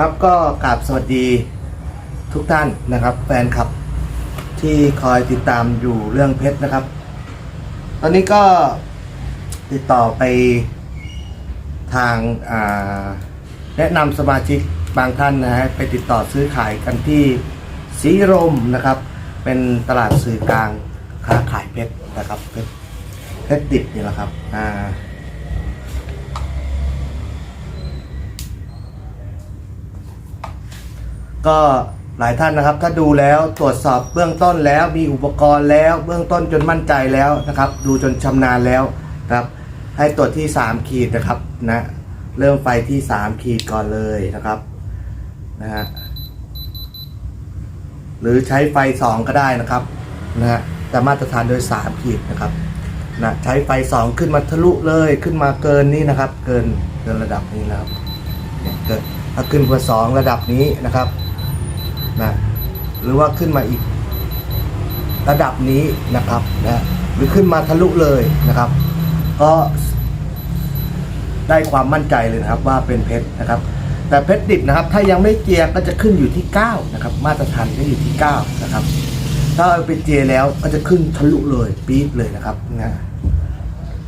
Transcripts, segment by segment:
ครับก็กราบสวัสดีทุกท่านนะครับแฟนคลับที่คอยติดตามอยู่เรื่องเพชรนะครับ ตอนนี้ก็ติดต่อไปทางาแนะนำสมาชิกบางท่านนะฮะไปติดต่อซื้อขายกันที่สีรมนะครับ เป็นตลาดสื่อกลางค้าขายเพชรนะครับเพชรเพชรดิบนี่แหละครับอ่า ก็หลายท่านนะครับ ถ้าดูแล้วตรวจสอบเบื้องต้นแล้วมีอุปกรณ์แล้ว เบื้องต้นจนมั่นใจแล้วนะครับ ดูจนชำนาญแล้วนะครับ ให้ตรวจที่ 3 ขีดนะครับนะเริ่มไฟที่ 3 ขีดก่อนเลยนะครับนะฮะหรือใช้ไฟ 2 ก็ได้นะครับนะฮะแต่มาตรฐานโดย 3 ขีดนะครับนะใช้ไฟ 2 ขึ้นมาทะลุเลยขึ้นมาเกินนี้นะครับ เกินเกินระดับนี้นะครับเกินถ้าขึ้นกว่าสองระดับนี้นะครับ หรือว่าขึ้นมาอีก ระดับนี้นะครับนะหรือขึ้นมาทะลุเลยนะครับ ก็ได้ความมั่นใจเลยนะครับ ว่าเป็นเพชรนะครับ แต่เพชรดิบนะครับ ถ้ายังไม่เจียก็จะขึ้นอยู่ที่ 9 นะครับ มาตรฐานก็อยู่ที่ 9 นะครับ ถ้าเอาไปเจียแล้วก็จะขึ้นทะลุเลยปี๊ดเลยนะครับนะ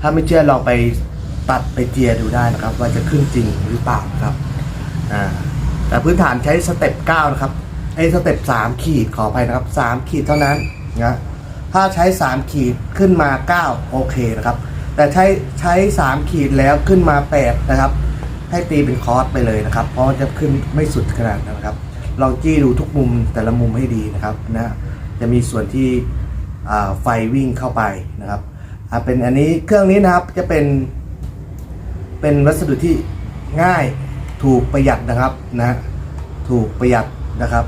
ถ้าไม่เชื่อลองไปตัดไปเจียดูได้นะครับ ว่าจะขึ้นจริงหรือเปล่าครับอ่าแต่พื้นฐานใช้สเต็ป9นะครับ ไอ้สเต็ปสามขีดขออภัยนะครับสามขีดเท่านั้นนะถ้าใช้สามขีดขึ้นมาเก้าโอเคนะครับ แต่ใช้ใช้สามขีดแล้วขึ้นมาแปดนะครับ ให้ตีเป็นคอร์สไปเลยนะครับ เพราะจะขึ้นไม่สุดขนาดนั้นนะครับลองจี้ดูทุกมุมแต่ละมุมให้ดีนะครับนะจะมีส่วนที่ไฟวิ่งเข้าไปนะครับเป็นอันนี้เครื่องนี้นะครับจะเป็น เป็นวัสดุที่ง่ายถูกประหยัดนะครับนะถูกประหยัดนะครับ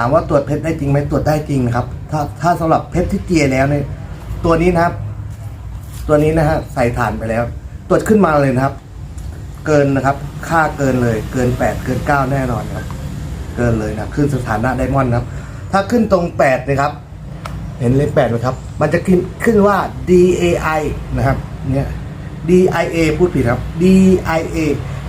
ถามว่าตรวจเพชรได้จริงไหมตรวจได้จริงนะครับ ถ้าถ้าสำหรับเพชรที่เจียแล้วเนี่ยตัวนี้นะครับ ตัวนี้นะฮะใส่ฐานไปแล้ว ตรวจขึ้นมาเลยนะครับ เกินนะครับ ค่าเกินเลย เกิน8เกิน9แน่นอนครับ เกินเลยนะขึ้นสถานะไดมอนด์นะครับ ถ้าขึ้นตรง8นะครับ เห็นเลข8ไหมครับ มันจะขึ้นขึ้นว่า DAI นะครับ เนี่ย DIA พูดผิดครับ DIA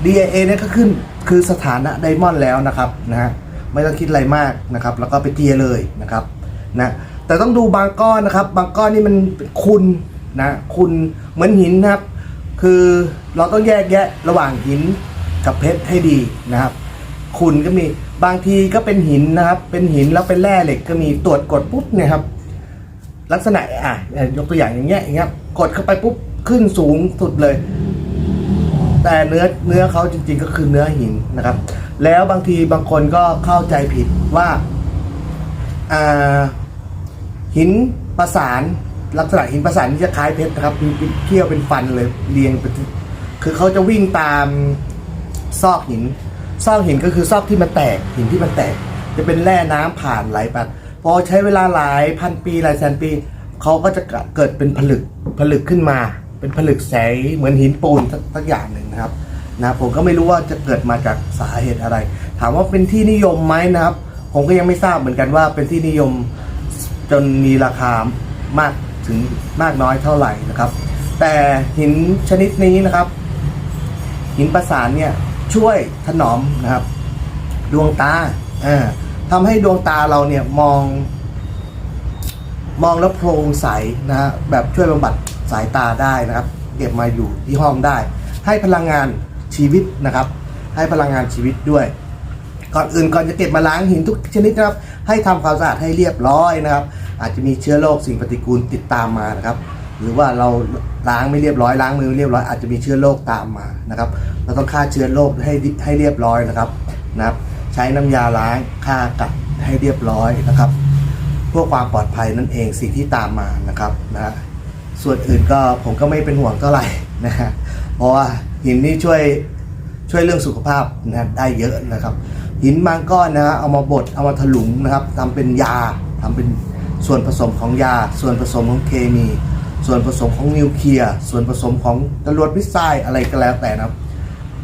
DIA เนี่ยก็ขึ้นคือสถานะไดมอนด์แล้วนะครับนะฮะ ไม่ต้องคิดอะไรมากนะครับ แล้วก็ไปเจียเลยนะครับนะแต่ต้องดูบางก้อนนะครับ บางก้อนนี่มันคุณนะคุณเหมือนหินนะครับ คือเราต้องแยกแยะระหว่างหินกับเพชรให้ดีนะครับ คุณก็มีบางทีก็เป็นหินนะครับ เป็นหินแล้วเป็นแร่เหล็กก็มีตรวจกดปุ๊บเนี่ยครับ ลักษณะอะยกตัวอย่างอย่างเงี้ยอย่างเงี้ยกดเข้าไปปุ๊บขึ้นสูงสุดเลย แต่เนื้อเนื้อเขาจริง ๆ ก็คือเนื้อหินนะครับ แล้วบางทีบางคนก็เข้าใจผิดว่าหินประสานลักษณะหินประสานนี่จะคล้ายเพชรนะครับมีเป็นเขี้ยวเป็นฟันเลยเรียงเป็นคือเขาจะวิ่งตามซอกหิน ซอกหินก็คือซอกที่มันแตกหินที่มันแตก จะเป็นแร่น้ำผ่านไหลไปพอใช้เวลาหลายพันปีหลายแสนปีเขาก็จะเกิดเป็นผลึกผลึกขึ้นมา เป็นผลึกใสเหมือนหินปูนสักอย่างหนึ่งนะครับนะผมก็ไม่รู้ว่าจะเกิดมาจากสาเหตุอะไร ถามว่าเป็นที่นิยมไหมนะครับ ผมก็ยังไม่ทราบเหมือนกันว่าเป็นที่นิยมจนมีราคามากถึงมากน้อยเท่าไหร่นะครับ แต่หินชนิดนี้นะครับ หินประสานเนี่ยช่วยถนอมนะครับ ดวงตาเอ่าทำให้ดวงตาเราเนี่ยมอง มองแล้วโพร่งใสนะฮะแบบช่วยบำบัด สายตาได้นะครับ เก็บมาอยู่ที่ห้องได้ ให้พลังงานชีวิตนะครับ ให้พลังงานชีวิตด้วย ก่อนอื่นก่อนจะเก็บมาล้างหินทุกชนิดนะครับ ให้ทำความสะอาดให้เรียบร้อยนะครับ อาจจะมีเชื้อโรคสิ่งปฏิกูลติดตามมานะครับ หรือว่าเราล้างไม่เรียบร้อยล้างมือไม่เรียบร้อยอาจจะมีเชื้อโรคตามมานะครับ เราต้องฆ่าเชื้อโรคให้ให้เรียบร้อยนะครับนะครับ ใช้น้ำยาล้างฆ่ากัดให้เรียบร้อยนะครับเพื่อความปลอดภัยนั่นเองสิ่งที่ตามมานะครับนะฮะ ส่วนอื่นก็ผมก็ไม่เป็นห่วงเท่าไหร่นะฮะเพราะว่าหินนี่ช่วยช่วยเรื่องสุขภาพนะได้เยอะนะครับ หินบางก้อนนะฮะเอามาบดเอามาถลุงนะครับทำเป็นยาทำเป็นส่วนผสมของยา ส่วนผสมของเคมี ส่วนผสมของนิวเคลียร์ส่วนผสมของจรวดมิสไซอะไรก็แล้วแต่นะครับ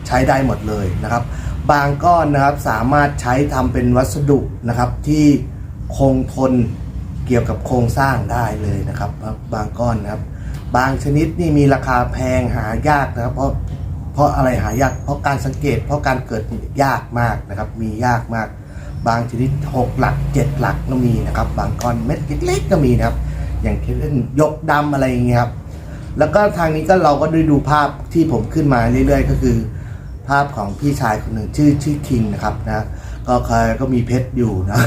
ใช้ได้หมดเลยนะครับ บางก้อนนะครับสามารถใช้ทำเป็นวัสดุนะครับที่คงทน เกี่ยวกับโครงสร้างได้เลยนะครับ บางก้อนนะครับ บางชนิดนี่มีราคาแพงหายากนะครับ เพราะเพราะอะไรหายาก เพราะการสังเกต เพราะการเกิดยากมากนะครับ มียากมาก บางชนิดหกหลักเจ็ดหลักก็มีนะครับ บางก้อนเม็ดเล็กๆก็มีนะครับ อย่างเช่นยกดำอะไรอย่างเงี้ยครับ แล้วก็ทางนี้ก็เราก็ได้ดูภาพที่ผมขึ้นมาเรื่อยๆ ก็คือ ภาพของพี่ชายคนหนึ่งชื่อชื่อคิงนะครับนะ ก็เคยก็มีเพชรอยู่นะ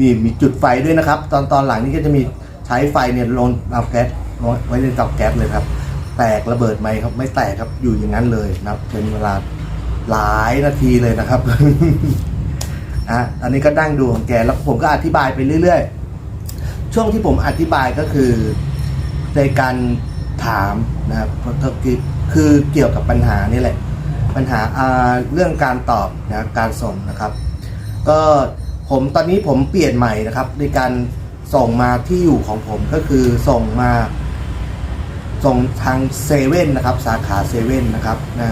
นี่มีจุดไฟด้วยนะครับ ตอนตอนหลังนี่ก็จะมีใช้ไฟเนี่ยลงเตาแก๊สไว้ในเตาแก๊สเลยครับ แตกระเบิดไหมครับ ไม่แตกครับอยู่อย่างนั้นเลยนะครับเป็นเวลาหลายนาทีเลยนะครับอะอันนี้ก็ดั้งดูของแกแล้วผมก็อธิบายไปเรื่อย ๆ ช่วงที่ผมอธิบายก็คือในการถามนะครับคือคือเกี่ยวกับปัญหานี่แหละ ปัญหาเรื่องการตอบนะการส่งนะครับ ก็ผมตอนนี้ผมเปลี่ยนใหม่นะครับในการส่งมาที่อยู่ของผมก็คือส่งมาส่งทางเซเว่นนะครับ สาขาเซเว่นนะครับนะ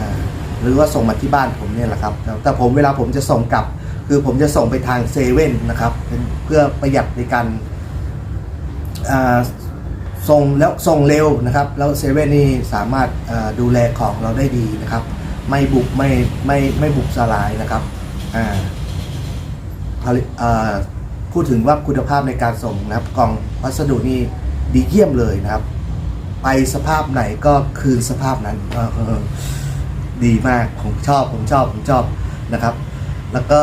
หรือว่าส่งมาที่บ้านผมเนี่ยแหละครับ แต่ผมเวลาผมจะส่งกลับ คือผมจะส่งไปทางเซเว่นนะครับเเพื่อประหยัดในการส่งแล้วส่งเร็วนะครับ แล้วเซเว่นนี่สามารถดูแลของเราได้ดีนะครับ ไม่บุกไม่ไม่ไม่บุกสลายนะครับอ่าผลิตพูดถึงว่าคุณภาพในการส่งนะครับกล่องพัสดุนี่ดีเยี่ยมเลยนะครับ ไปสภาพไหนก็คืนสภาพนั้นดีมากผมชอบผมชอบผมชอบนะครับ แล้วก็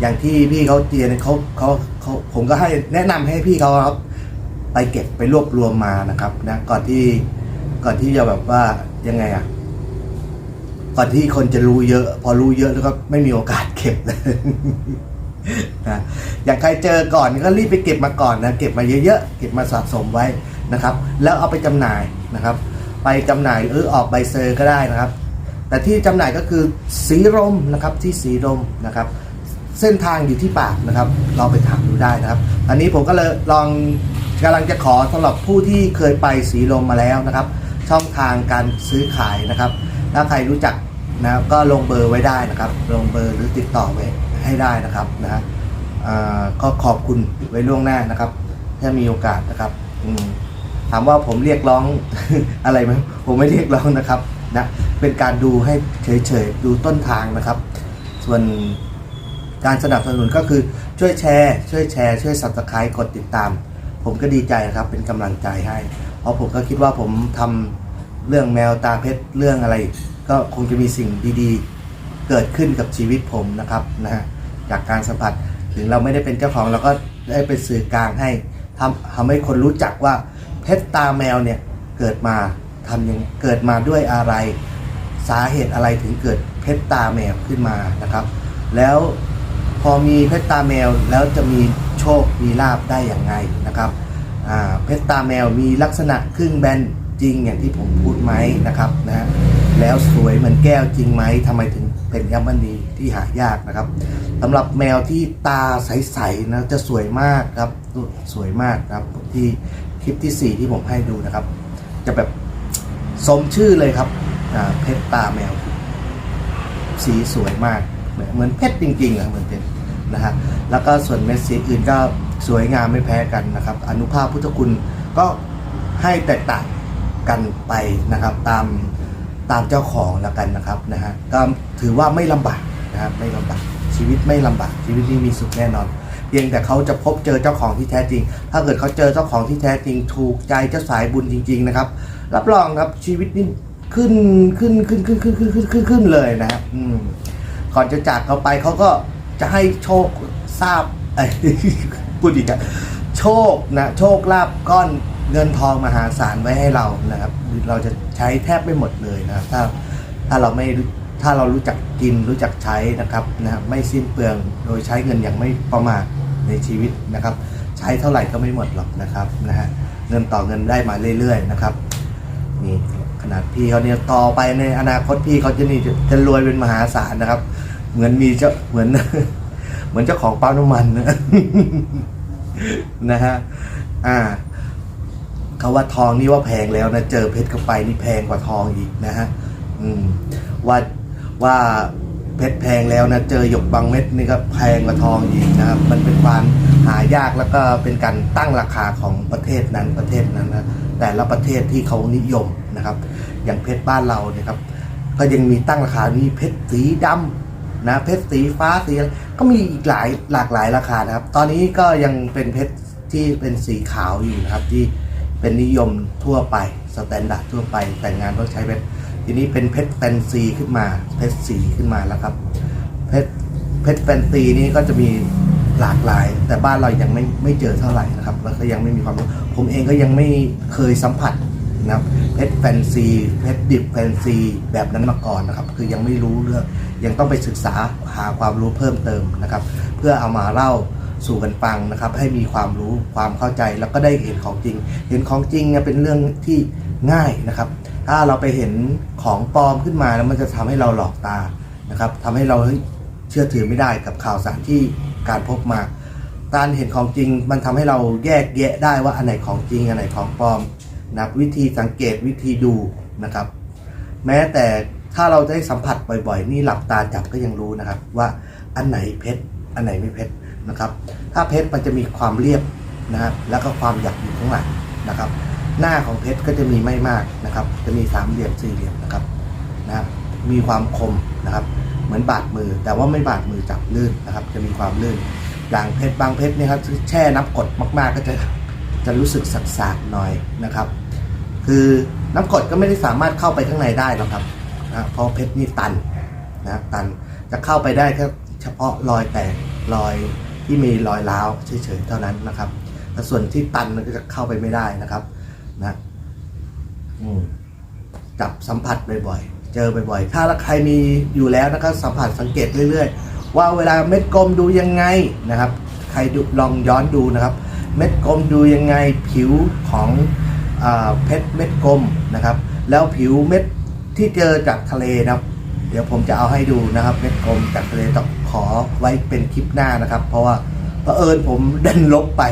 อย่างที่พี่เขาเตียนเขาเขาเขาผมก็ให้แนะนำให้พี่เขาครับ ไปเก็บไปรวบรวมมานะครับนะก่อนที่ก่อนที่จะแบบว่ายังไงอะ ก่อนที่คนจะรู้เยอะ พอรู้เยอะแล้วก็ไม่มีโอกาสเก็บนะอย่างใครเจอก่อนก็รีบไปเก็บมาก่อนนะเก็บมาเยอะๆเก็บมาสะสมไว้นะครับ แล้วเอาไปจำหน่ายนะครับ ไปจำหน่ายหรือออกใบเซอร์ก็ได้นะครับ แต่ที่จำหน่ายก็คือสีลมนะครับที่สีลมนะครับ เส้นทางอยู่ที่ปากนะครับเราไปถามดูได้นะครับ อันนี้ผมก็เลยลองกำลังจะขอสำหรับผู้ที่เคยไปสีลมมาแล้วนะครับ ช่องทางการซื้อขายนะครับ ถ้าใครรู้จัก นะก็ลงเบอร์ไว้ได้นะครับ ลงเบอร์หรือติดต่อไว้ให้ได้นะครับนะฮะก็ขอบคุณไว้ล่วงหน้านะครับ ถ้ามีโอกาสนะครับถามว่าผมเรียกร้องอะไรไหมผมไม่เรียกร้องนะครับนะเป็นการดูให้เฉยๆดูต้นทางนะครับ ส่วนการสนับสนุนก็คือช่วยแชร์ ช่วยแชร์ ช่วย subscribe กดติดตาม ผมก็ดีใจครับเป็นกำลังใจให้ เพราะผมก็คิดว่าผมทำเรื่องแมวตาเพชรเรื่องอะไร ก็คงจะมีสิ่งดีๆ เกิดขึ้นกับชีวิตผมนะครับนะฮะจากการสัมผัสถึงเราไม่ได้เป็นเจ้าของเราก็ได้เป็นสื่อกลางให้ทำทำให้คนรู้จักว่าเพชรตาแมวเนี่ยเกิดมาทำยังเกิดมาด้วยอะไร สาเหตุอะไรถึงเกิดเพชรตาแมวขึ้นมานะครับ แล้วพอมีเพชรตาแมวแล้วจะมีโชคมีลาบได้อย่างไงนะครับเพชรตาแมวมีลักษณะครึ่งแบนจริงอย่างที่ผมพูดไหมนะครับนะฮะ แล้วสวยเหมือนแก้วจริงไหมทำไมถึงเป็นยัมมณีที่หายากนะครับสำหรับแมวที่ตาใสๆนะจะสวยมากครับสวยมากครับที่คลิปที่สี่ที่ผมให้ดูนะครับ จะแบบสมชื่อเลยครับเพชรตาแมว สีสวยมาก เหมือนเพชรจริงๆอะเหมือนเพชรนะฮะแล้วก็ส่วนเม็ดสีอื่นก็สวยงามไม่แพ้กันนะครับ อนุภาพพุทธคุณก็ให้แตกต่างกันไปนะครับตาม ตามเจ้าของแล้วกันนะครับนะฮะก็ถือว่าไม่ลำบากนะครับไม่ลำบากชีวิตไม่ลำบากชีวิตนี้มีสุขแน่นอนเพียงแต่เขาจะพบเจอเจ้าของที่แท้จริง ถ้าเกิดเขาเจอเจ้าของที่แท้จริง ถูกใจเจ้าสายบุญจริง ๆ นะครับ รับรองครับชีวิตนี่ขึ้นขึ้นขึ้นขึ้นขึ้นขึ้นขึ้นขึ้นขึ้นเลยนะครับอืมก่อนจะจากเขาไปเขาก็จะให้โชคทราบไอ้พูดอีกอะโชคนะ โชคลาภก้อน เงินทองมหาศาลไว้ให้เรานะครับ เราจะใช้แทบไม่หมดเลยนะครับถ้าถ้าเราไม่ถ้าเรารู้จักกินรู้จักใช้นะครับนะครับไม่สิ้นเปลืองโดยใช้เงินอย่างไม่ประมาทในชีวิตนะครับ ใช้เท่าไหร่ก็ไม่หมดหรอกนะครับนะฮะเงินต่อเงินได้มาเรื่อย ๆ นะครับนี่ขนาดพี่เขาเนี่ยต่อไปในอนาคตพี่เขาจะนี่จะจะรวยเป็นมหาศาลนะครับ เหมือนมีเจ้าเหมือน เหมือนเจ้าของปั๊มน้ำมันนะนะฮะอ่า เขาว่าทองนี่ว่าแพงแล้วนะ เจอเพชรเข้าไปนี่แพงกว่าทองอีกนะฮะอืมว่าว่าเพชรแพงแล้วนะ เจอหยกบางเม็ดนี่ก็แพงกว่าทองอีกนะครับ มันเป็นความหายากแล้วก็เป็นการตั้งราคาของประเทศนั้นประเทศนั้นนะแต่ละประเทศที่เขานิยมนะครับ อย่างเพชรบ้านเราเนี่ยครับ ก็ยังมีตั้งราคามีเพชรสีดำนะเพชรสีฟ้าสีก็มีอีกหลายหลากหลายราคานะครับ ตอนนี้ก็ยังเป็นเพชรที่เป็นสีขาวอยู่นะครับที่ เป็นนิยมทั่วไปสแตนดาร์ดทั่วไป แต่งงานต้องใช้เพชรทีนี้เป็นเพชรแฟนซีขึ้นมาเพชรสีขึ้นมาแล้วครับเพชรเพชรแฟนซีนี่ก็จะมีหลากหลาย แต่บ้านเรายังไม่ไม่เจอเท่าไหร่นะครับแล้วก็ยังไม่มีความรู้ผมเองก็ยังไม่เคยสัมผัสนะครับเพชรแฟนซีเพชรดิบแฟนซีแบบนั้นมาก่อนนะครับ คือยังไม่รู้เรื่องยังต้องไปศึกษาหาความรู้เพิ่มเติมนะครับ เพื่อเอามาเล่า สู่กันฟังนะครับ ให้มีความรู้ความเข้าใจแล้วก็ได้เห็นของจริง เห็นของจริงเนี่ยเป็นเรื่องที่ง่ายนะครับ ถ้าเราไปเห็นของปลอมขึ้นมาแล้วมันจะทำให้เราหลอกตานะครับทำให้เราเชื่อถือไม่ได้กับข่าวสารที่การพบมา การเห็นของจริงมันทำให้เราแยกแยะได้ว่าอันไหนของจริงอันไหนของปลอมนับวิธีสังเกตวิธีดูนะครับ แม้แต่ถ้าเราได้สัมผัสบ่อยๆ นี่หลับตาจับก็ยังรู้นะครับ ว่าอันไหนเพชรอันไหนไม่เพชร นะครับถ้าเพชรมันจะมีความเรียบนะครับแล้วก็ความหยักอยู่ข้างหลังนะครับ หน้าของเพชรก็จะมีไม่มากนะครับ จะมีสามเหลี่ยมสี่เหลี่ยมนะครับนะครับมีความคมนะครับ เหมือนบาดมือ แต่ว่าไม่บาดมือจับลื่นนะครับ จะมีความลื่นอย่างเพชรบางเพชรเนี่ยครับแช่น้ำกดมาก ๆ ก็จะจะรู้สึกสักๆหน่อยนะครับ คือน้ำกดก็ไม่ได้สามารถเข้าไปข้างในได้หรอกครับนะเพราะเพชรนี่ตันนะครับตันจะเข้าไปได้แค่เฉพาะรอยแตกรอย ที่มีรอยร้าวเฉยๆเท่านั้นนะครับแต่ส่วนที่ตันมันก็จะเข้าไปไม่ได้นะครับนะจับสัมผัสบ่อยๆ เจอบ่อยๆ ถ้าใครมีอยู่แล้วนะครับสัมผัสสังเกตเรื่อยๆ ว่าเวลาเม็ดกลมดูยังไงนะครับ ใครดูลองย้อนดูนะครับ เม็ดกลมดูยังไงผิวของอเพชรเม็ดกลมนะครับ แล้วผิวเม็ดที่เจอจากทะเลนะครับ เดี๋ยวผมจะเอาให้ดูนะครับ เม็ดกลมจากทะเลต้อ อไว้เป็นคลิปหน้านะครับ เพราะว่าเผอิญผมดันลบไป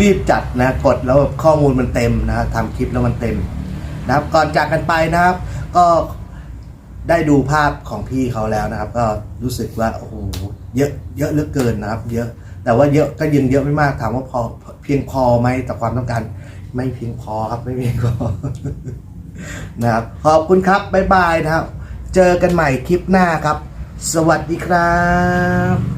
รีบจัดนะกดแล้วข้อมูลมันเต็มนะทำคลิปแล้วมันเต็มนะครับ ก่อนจากกันไปนะครับ ก็ได้ดูภาพของพี่เขาแล้วนะครับ ก็รู้สึกว่าโอ้โหเยอะเยอะเหลือเกินนะครับ เยอะแต่ว่าเยอะก็ยังเยอะไม่มากถามว่าพอเพียงพอไหมแต่ความต้องการไม่เพียงพอครับไม่เพียงพอนะครับขอบคุณครับบ๊ายบายนะครับ เจอกันใหม่คลิปหน้าครับ สวัสดีครับ